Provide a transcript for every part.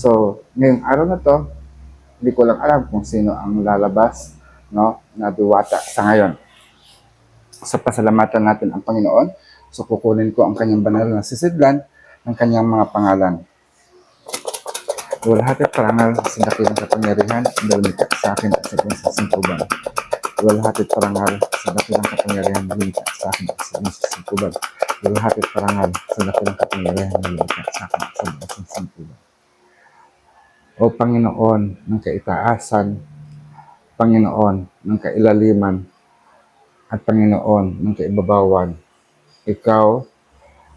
So, ngayong araw na to, hindi ko lang alam kung sino ang lalabas, no, na duwata sa ngayon. Sa pasalamatan natin ang Panginoon, so kukunin ko ang kanyang banal na sisidlan ng kanyang mga pangalan. Wala at parangal sa dakilang kapangyarihan, dalmita sa akin at sa kong sasingkuban. Wala at parangal sa dakilang kapangyarihan, dalmita sa akin at sa kong sasingkuban. Wala at parangal sa dakilang kapangyarihan, dalmita sa akin at sa kong sasingkuban. O Panginoon ng kaitaasan, Panginoon ng kailaliman, at Panginoon ng kaibabawan, Ikaw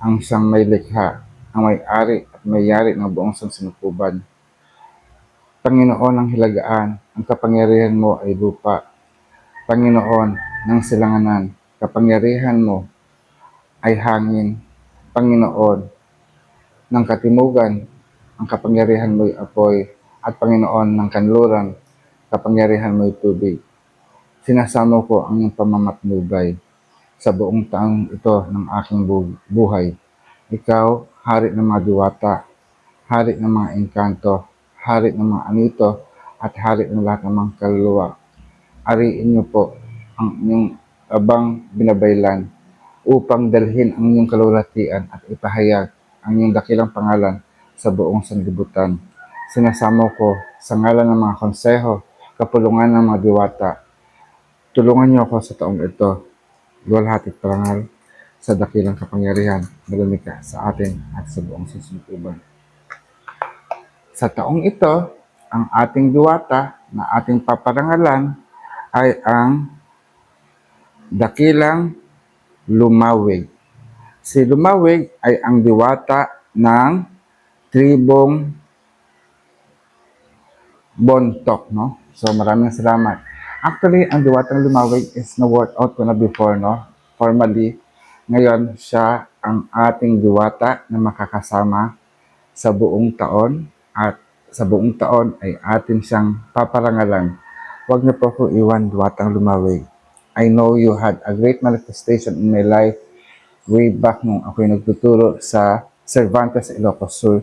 ang siyang may likha, ang may-ari at may-yari ng buong sansinukuban. Panginoon ng hilagaan, ang kapangyarihan mo ay lupa. Panginoon ng silanganan, kapangyarihan mo ay hangin. Panginoon ng katimugan, ang kapangyarihan mo'y apoy. At Panginoon ng kanluran, kapangyarihan mo'y tubig. Sinasamo ko ang pamamatnubay sa buong taong ito ng aking bu- buhay. Ikaw, hari ng mga diwata, hari ng mga engkanto, hari ng mga anito, at hari ng lahat ng mga kaluluwa. Ariin niyo po ang inyong abang binabaylan upang dalhin ang inyong kalulatian at ipahayag ang inyong dakilang pangalan sa buong sanlibutan. Sinasamo ko sa ngalan ng mga konseho, kapulungan ng mga diwata. Tulungan niyo ako sa taong ito. Luwalhatit parangal sa dakilang kapangyarihan na lumika sa atin at sa buong susuntuban. Sa taong ito, ang ating diwata na ating paparangalan ay ang dakilang lumawig. Si lumawig ay ang diwata ng tribong Bontok, no? So maraming salamat. Actually, ang diwatang lumawig is na-work out ko na before, no? Formally, ngayon siya ang ating diwata na makakasama sa buong taon at sa buong taon ay atin siyang paparangalan. Huwag niyo po ko iwan diwatang lumawig. I know you had a great manifestation in my life way back nung ako'y nagtuturo sa Cervantes, Ilocos Sur.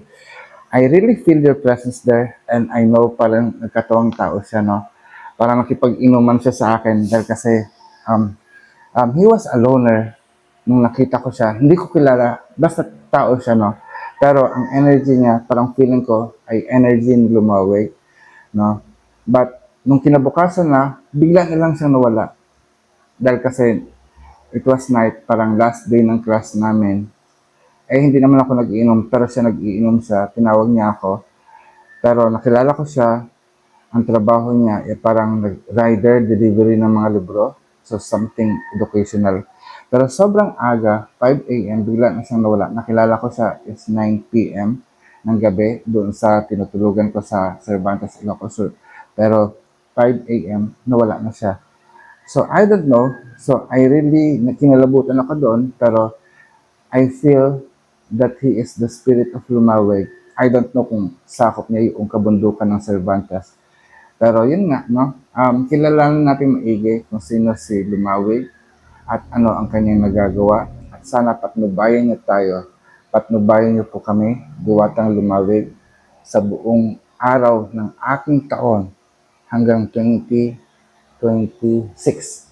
I really feel your presence there and I know parang nagkatawang tao siya, no? Parang nakipag-inuman siya sa akin dahil kasi um, um, he was a loner nung nakita ko siya. Hindi ko kilala, basta tao siya, no? Pero ang energy niya, parang feeling ko ay energy ni lumawig, no? But nung kinabukasan na, bigla na lang siyang nawala. Dahil kasi it was night, parang last day ng class namin. Eh, hindi naman ako nag-iinom, pero siya nag-iinom siya. Tinawag niya ako. Pero nakilala ko siya. Ang trabaho niya, eh, parang rider, delivery ng mga libro. So, something educational. Pero sobrang aga, 5 a.m., bigla na siyang nawala. Nakilala ko siya is 9 p.m. ng gabi doon sa tinutulugan ko sa Cervantes, Ilocos Sur. Pero 5 a.m., nawala na siya. So, I don't know. So, I really, kinalabutan ako doon, pero I feel that he is the spirit of Lumawig. I don't know kung sakop niya yung kabundukan ng Cervantes. Pero yun nga, no? Um, kilalanin natin maigi kung sino si Lumawig at ano ang kanyang nagagawa. At sana patnubayan niyo tayo. Patnubayan niyo po kami, Diwatang Lumawig, sa buong araw ng aking taon hanggang 2026.